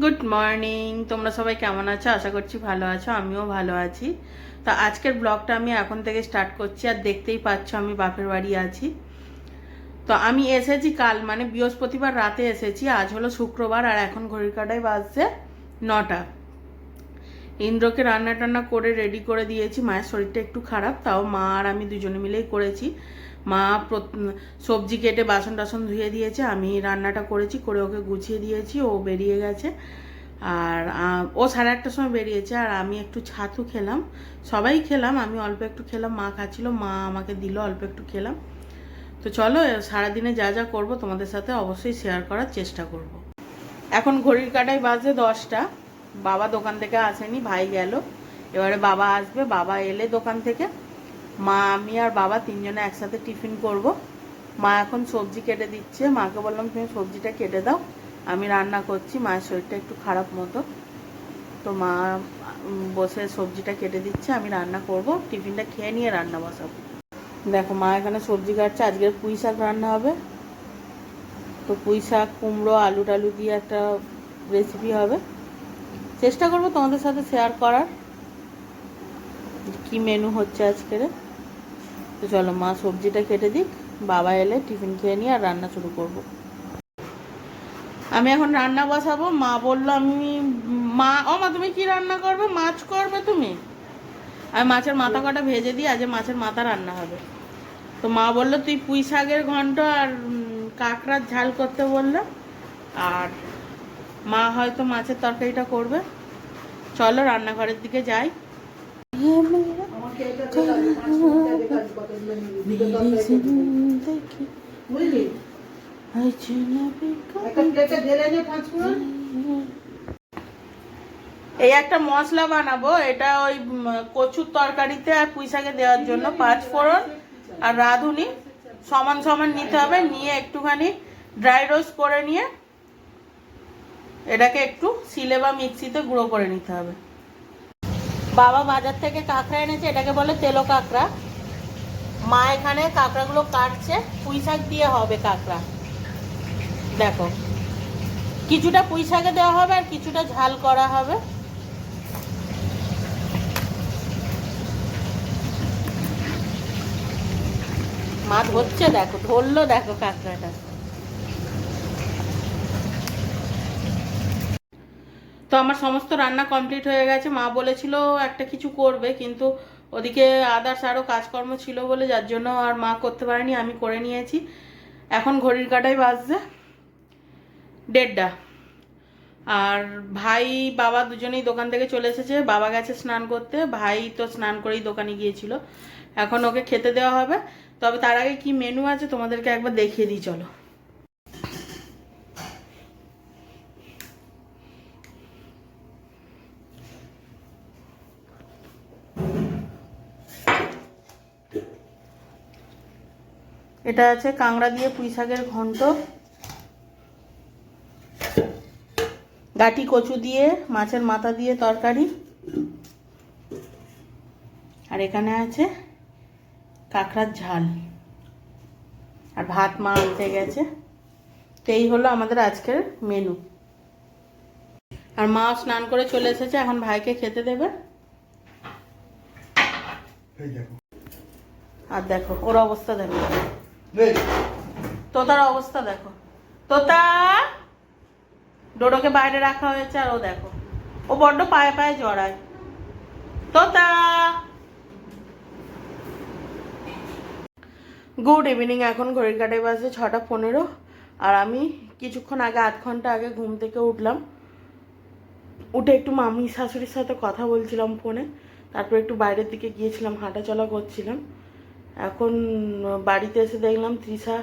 Good morning তোমরা সবাই কেমন আছো? আশা করছি ভালো আছো, আমিও ভালো আছি। তো আজকের ব্লগটা আমি এখন থেকে স্টার্ট করছি, আর দেখতেই পাচ্ছ আমি বাপের বাড়ি আছি। তো আমি এসেছি কাল মানে বৃহস্পতিবার রাতে এসেছি, আজ হলো শুক্রবার, আর এখন ঘড়ির কাটায় বাজছে নটা। ইন্দ্রকে রান্না টান্না করে রেডি করে দিয়েছি, মায়ের শরীরটা একটু খারাপ, তাও মা আর আমি দুজনে মিলেই করেছি। মা সবজি কেটে বাসন টাসন ধুয়ে দিয়েছে, আমি রান্নাটা করেছি, করে ওকে গুছিয়ে দিয়েছি, ও বেরিয়ে গেছে। আর ও সাড়ে আটটার সময় বেরিয়েছে, আর আমি একটু ছাতু খেলাম। সবাই খেলাম, আমি অল্প একটু খেলাম, মা খাচ্ছিল, মা আমাকে দিল, অল্প একটু খেলাম। তো চলো সারাদিনে যা যা করব তোমাদের সাথে অবশ্যই শেয়ার করার চেষ্টা করব। এখন ঘড়ির কাটায় বাজে দশটা, বাবা দোকান থেকে আসেনি, ভাই গেল। এবারে বাবা আসবে, বাবা এলে দোকান থেকে। মা, আমি আর বাবা তিনজনে একসাথে টিফিন করব। মা এখন সবজি কেটে দিচ্ছে। মাকে বললাম, তুমি সবজিটা কেটে দাও। আমি রান্না করছি। মায়ের শরীরটা একটু খারাপ মতো। তো মা বসে সবজিটা কেটে দিচ্ছে। আমি রান্না করব। টিফিনটা খেয়ে নিয়ে রান্না বসাবো। দেখো, মা এখানে সবজি কাটছে। আজকের পুঁই শাক রান্না হবে। তো পুঁই শাক, কুমড়ো, আলু টালু দিয়ে একটা রেসিপি হবে। চেষ্টা করব তোমাদের সাথে শেয়ার করার। কি মেনু হচ্ছে আজকের? তো চলো মা সবজিটা কেটে দিক, বাবা এলে টিফিন খেয়ে নিয়ে আর রান্না শুরু করব। আমি এখন রান্না বসাবো, মা বলল আমি, মা, ও মা, তুমি কি রান্না করবে? মাছ করবে তুমি? আমি মাছের মাথা কটা ভেজে দিই, আজ মাছের মাথা রান্না হবে। তো মা বলল, তুই পুঁই শাকের ঘন্ট আর কাঁকড়ার ঝাল করতে বলল। আর মা হয়তো মাছের তরকারিটা করবে। চলো রান্নাঘরের দিকে যাই। এই একটা মশলা বানাবো, এটা ওই কচুর তরকারিতে আর পুঁই শাকে দেওয়ার জন্য পাঁচ ফোড়ন আর রাঁধুনি। সমান সমান নিতে হবে, নিয়ে একটুখানি ড্রাই রোস্ট করে নিয়ে এটাকে একটু সিলে বা মিক্সিতে গুঁড়ো করে নিতে হবে। বাবা বাজার থেকে কাঁকড়া এনেছে, এটাকে বলে তেলো কাঁকড়া। মা এখানে কাঁকড়াগুলো কাটছে, পুঁই শাক দিয়ে হবে কাঁকড়া। দেখো, কিছুটা পুঁই শাকে দেওয়া হবে আর কিছুটা ঝাল করা হবে। মা ধরছে, দেখো, ধরলো, দেখো কাঁকড়াটা। তো আমার সমস্ত রান্না কমপ্লিট হয়ে গেছে। মা বলেছিল একটা কিছু করবে, কিন্তু ওদিকে আদার্স আরও কাজকর্ম ছিল বলে যার জন্য আর মা করতে পারেনি, আমি করে নিয়েছি। এখন ঘড়ির কাটাই বাজছে দেড়টা। আর ভাই, বাবা দুজনেই দোকান থেকে চলে এসেছে। বাবা গেছে স্নান করতে, ভাই তো স্নান করেই দোকানে গিয়েছিল। এখন ওকে খেতে দেওয়া হবে। তবে তার আগে কি মেনু আছে তোমাদেরকে একবার দেখিয়ে দিই, চলো। এটা আছে কাংড়া দিয়ে পুঁই শাকের ঘন্ট। গাটি কচু দিয়ে মাছের মাথা দিয়ে তরকারি। আর এখানে আছে কাঁকড়ার ঝাল। আর ভাত মা আনতে গেছে। তো এই হলো আমাদের আজকের মেনু আর মা স্নান করে চলে এসেছে এখন ভাইকে খেতে দেবে। আর দেখো ওর অবস্থা দেখো। তোতার অবস্থা দেখো। তোতা! ডোডোকে বাইরে রাখা হয়েছে আর ও দেখো। ও বড্ড পায়ে পায়ে জড়ায়। তোতা! গুড ইভিনিং এখন ঘড়ির কাটায় বাজে ছটা পনেরো আর আমি কিছুক্ষণ আগে, আধ ঘণ্টা আগে ঘুম থেকে উঠলাম। উঠে একটু মামি শাশুড়ির সাথে কথা বলছিলাম ফোনে। তারপর একটু বাইরের দিকে গিয়েছিলাম, হাঁটাচলা করছিলাম। এখন বাড়িতে এসে দেখলাম তৃষা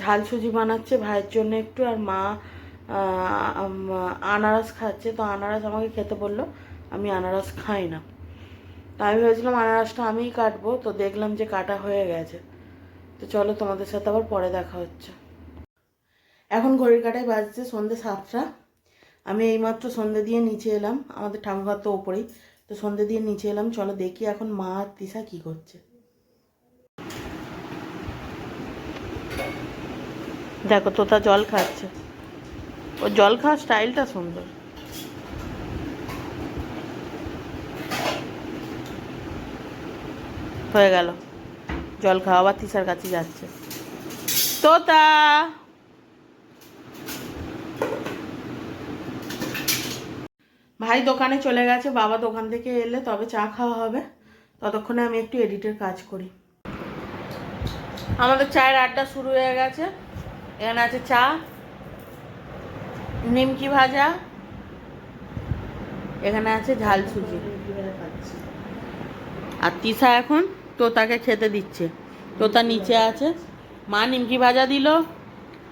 ঝাল সুজি বানাচ্ছে ভাইয়ের জন্য একটু আর মা আনারস খাচ্ছে। তো আনারস আমাকে খেতে বলল, আমি আনারস খাই না। তো আমি ভেবেছিলাম আনারসটা আমিই কাটবো। তো দেখলাম যে কাটা হয়ে গেছে। তো চলো তোমাদের সাথে আবার পরে দেখা হচ্ছে। এখন ঘড়ির কাটায় বাজছে সন্ধ্যে সাতটা। আমি এইমাত্র সন্ধ্যে দিয়ে নিচে এলাম। আমাদের ঠাকুরঘর তো ওপরেই। তো সন্ধ্যে দিয়ে নিচে এলাম। চলো দেখি এখন মা আর তৃষা কী করছে। দেখো, তোতা জল খাচ্ছে। ও জল খাওয়ার স্টাইলটা সুন্দর। হয়ে গেল। জল খাওয়া বা তিসার কাছে যাচ্ছে। তোতা! ভাই দোকানে চলে গেছে, বাবা দোকান থেকে এলে তবে চা খাওয়া হবে। ততক্ষণে আমি একটু এডিটের কাজ করি। আমাদের চায়ের আড্ডা শুরু হয়ে গেছে। এখানে আছে চা নিমকি ভাজা এখানে আছে ঝাল সুজি। আর তিসা এখন তোতাকে খেতে দিচ্ছে। তোতা নিচে আছে। মা নিমকি ভাজা দিল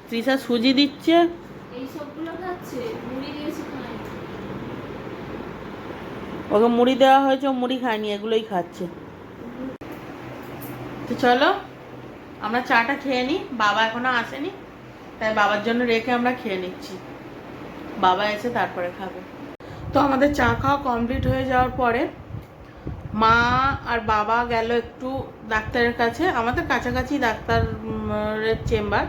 তৃষা সুজি দিচ্ছে। ওকে মুড়ি দেওয়া হয়েছে ও মুড়ি খায়নি এগুলোই খাচ্ছে। তো চলো আমরা চাটা খেয়ে নিই বাবা এখনও আসেনি। তাই বাবার জন্য রেখে আমরা খেয়ে নিচ্ছি। বাবা এসে তারপরে খাবে। তো আমাদের চা খাওয়া কমপ্লিট হয়ে যাওয়ার পরে মা আর বাবা গেল একটু ডাক্তারের কাছে। আমাদের কাছাকাছি ডাক্তারের চেম্বার।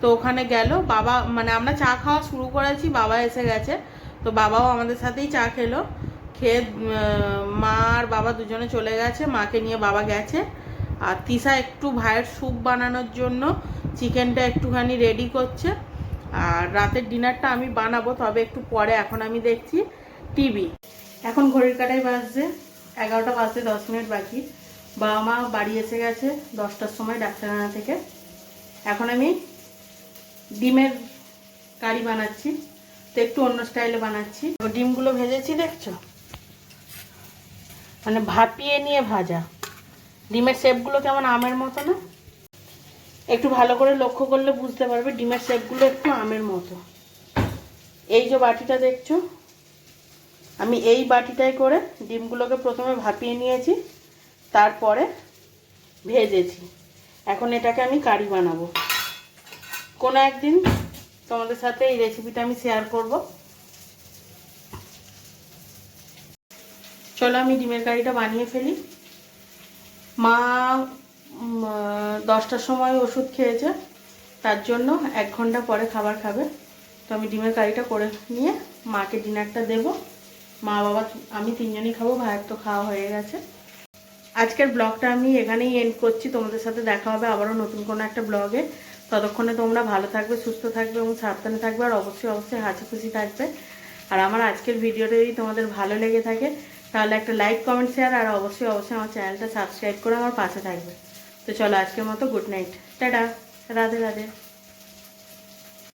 তো ওখানে গেল। বাবা মানে আমরা চা খাওয়া শুরু করেছি, বাবা এসে গেছে। তো বাবাও আমাদের সাথেই চা খেলো। খেয়ে মা আর বাবা দুজনে চলে গেছে। মাকে নিয়ে বাবা গেছে। আর তিসা একটু ভাইয়ের স্যুপ বানানোর জন্য চিকেনটা একটুখানি রেডি করছে। আর রাতের ডিনারটা আমি বানাবো, তবে একটু পরে। এখন আমি দেখছি টিভি এখন ঘড়ির কাটাই বাজছে, এগারোটা বাজতে দশ মিনিট বাকি। বাবা মা বাড়ি এসে গেছে, দশটার সময় ডাক্তারখানা থেকে। এখন আমি ডিমের কারি বানাচ্ছি, তো একটু অন্য স্টাইলে বানাচ্ছি। ডিমগুলো ভেজেছি, দেখছ? মানে ভাপিয়ে নিয়ে ভাজা। ডিমের শেপগুলো কেমন, আমের মতো না? একটু ভালো করে লক্ষ্য করলে বুঝতে পারবে ডিমের শেপগুলো একটু আমের মতো। এই যে বাটিটা দেখছ, আমি এই বাটিটাই করে ডিমগুলোকে প্রথমে ভাপিয়ে নিয়েছি, তারপরে ভেজেছি। এখন এটাকে আমি কারি বানাবো। কোনো একদিন তোমাদের সাথে এই রেসিপিটা আমি শেয়ার করব। চলো আমি ডিমের কারিটা বানিয়ে ফেলি। মা দশটার সময় ওষুধ খেয়েছে। তার জন্য এক ঘণ্টা পরে খাবার খাবে। তো আমি ডিমের কারিটা করে নিয়ে মাকে ডিনারটা দেব। মা, বাবা, আমি তিনজনই খাব, ভাইয়ের তো খাওয়া হয়ে গেছে। আজকের ব্লগটা আমি এখানেই এন্ড করছি। তোমাদের সাথে দেখা হবে আবারও নতুন কোনো একটা ব্লগে। ততক্ষণে তোমরা ভালো থাকবে, সুস্থ থাকবে এবং সাবধানে থাকবে আর অবশ্যই অবশ্যই হাসি খুশি থাকবে। আর আমার আজকের ভিডিওটা যদি তোমাদের ভালো লেগে থাকে, তাহলে একটা লাইক কমেন্ট শেয়ার আর অবশ্যই অবশ্যই আমার চ্যানেলটা সাবস্ক্রাইব করে আমার পাশে থাকবে। তো চলো আজকের মতো good night tata Radhe Radhe